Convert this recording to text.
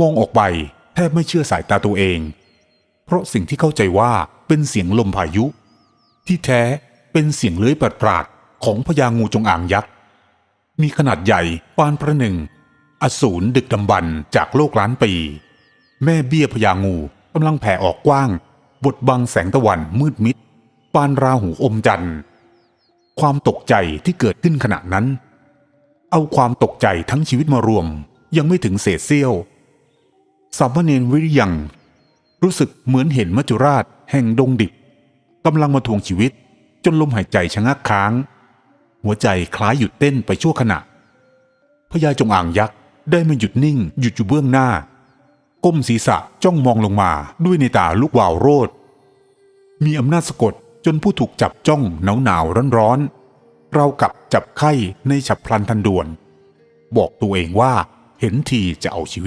มองออกไปแทบไม่เชื่อสายตาตัวเอง เพราะสิ่งที่เข้าใจว่าเป็นเสียงลมพายุ ที่แท้เป็นเสียงเลื้อยปราดของพญางูจงอางยักษ์ มีขนาดใหญ่ปานประหนึ่ง อสูรดึกดำบรรจากโลกล้านปี แม่เบี้ยพญางูกำลังแผ่ออกกว้าง บดบังแสงตะวันมืดมิด ปานราหูอมจันทร์ความตกใจที่เกิดขึ้นขณะนั้น เอาความตกใจทั้งชีวิตมารวม ยังไม่ถึงเศษเสี้ยว สามเณรวิริยังรู้สึกเหมือนเห็นมัจจุราชแห่งดงดิบกำลังมาทวงชีวิต จนลมหายใจชะงักค้าง หัวใจคล้ายหยุดเต้นไปชั่วขณะพญาจงอ่างยักษ์ได้มาหยุดนิ่งหยุดอยู่เบื้องหน้า ก้มศีรษะจ้องมองลงมาด้วยในตาลูกวาวโรดมีอำนาจสะกดจนผู้ถูกจับจ้องหนาวหนาวร้อนร้อนเรากับจับไข้ในฉับพลันทันด่วน บอกตัวเองว่าเห็นทีจะเอาชีวิต